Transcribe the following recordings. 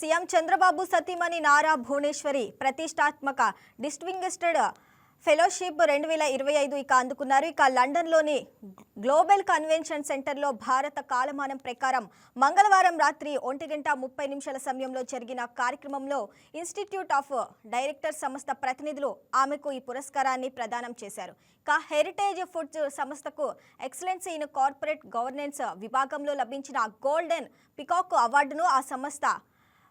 CM Chandrababu సతీమణి నారా భువనేశ్వరి ప్రతిష్టాత్మక డిస్టింగ్విస్టెడ్ fellowship రెండు వేల ఇరవై ఐదు ఇక అందుకున్నారు. ఇక లండన్లోని గ్లోబల్ కన్వెన్షన్ సెంటర్లో భారత కాలమానం ప్రకారం మంగళవారం రాత్రి ఒంటి గంట ముప్పై నిమిషాల సమయంలో జరిగిన కార్యక్రమంలో ఇన్స్టిట్యూట్ ఆఫ్ డైరెక్టర్ సంస్థ ప్రతినిధులు ఆమెకు ఈ పురస్కారాన్ని ప్రదానం చేశారు. ఇక హెరిటేజ్ ఫుడ్స్ సంస్థకు ఎక్సలెన్స్ ఇన్ కార్పొరేట్ గవర్నెన్స్ విభాగంలో లభించిన గోల్డెన్ పికాక్ అవార్డును ఆ సంస్థ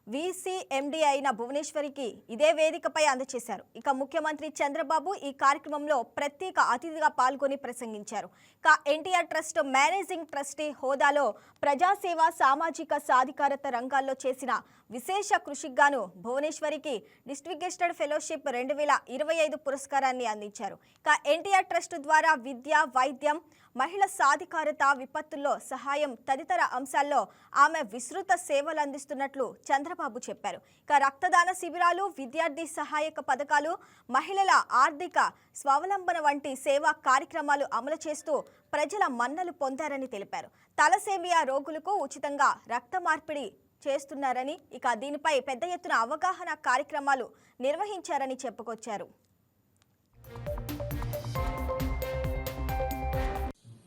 వీసీఎండీ అయిన భువనేశ్వరికి ఇదే వేదికపై అందజేశారు ఇక ముఖ్యమంత్రి చంద్రబాబు ఈ కార్యక్రమంలో ప్రత్యేక అతిథిగా పాల్గొని ప్రసంగించారు. ఇక ఎన్టీఆర్ ట్రస్ట్ మేనేజింగ్ ట్రస్టీ హోదాలో ప్రజాసేవ సామాజిక సాధికారత రంగాల్లో చేసిన విశేష కృషికి గాను భువనేశ్వరికి డిస్ట్రిక్టెడ్ ఫెలోషిప్ రెండు వేల ఇరవై ఐదు పురస్కారాన్ని అందించారు. ఇక ఎన్టీఆర్ ట్రస్ట్ ద్వారా విద్య వైద్యం మహిళ సాధికారత విపత్తుల్లో సహాయం తదితర అంశాల్లో ఆమె విస్తృత సేవలు అందిస్తున్నట్లు చంద్రబాబు చెప్పారు. ఇక రక్తదాన శిబిరాలు విద్యార్థి సహాయక పథకాలు మహిళల ఆర్థిక స్వావలంబన వంటి సేవా కార్యక్రమాలు అమలు చేస్తూ ప్రజల మన్నలు పొందారని తెలిపారు. తలసేమియా రోగులకు ఉచితంగా రక్త మార్పిడి చేస్తున్నారని ఇక దీనిపై పెద్ద ఎత్తున అవగాహన కార్యక్రమాలు నిర్వహించారని చెప్పుకొచ్చారు.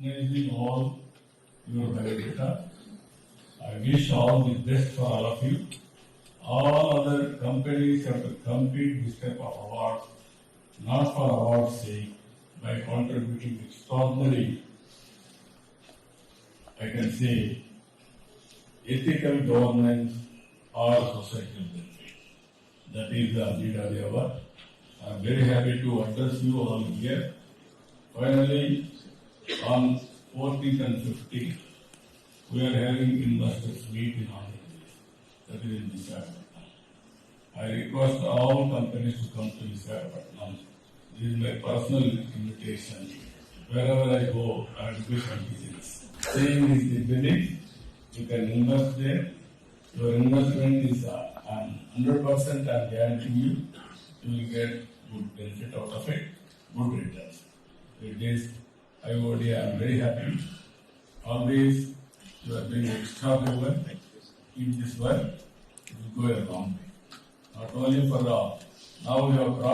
Recognizing all your data. I wish all the best for all of you. All other companies have to compete this type of awards, not for awards sake, by contributing extraordinary, I can say, ethical governance or societal benefit. That is the the award. I am very happy to address you all here. Finally, on 14th and 15th, we are having investors meet in Andhra. That is in Visakhapatnam. I request all companies to come to Visakhapatnam. This is my personal invitation. Wherever I go, I will be some business. Same is the beginning. You can invest there. Your investment is uh, um, 100% I guarantee you, you will get good benefit out of it, good returns. It is I am very happy. Always you are doing extraordinary work. In this work, it will go a long way. Not only for the, now we have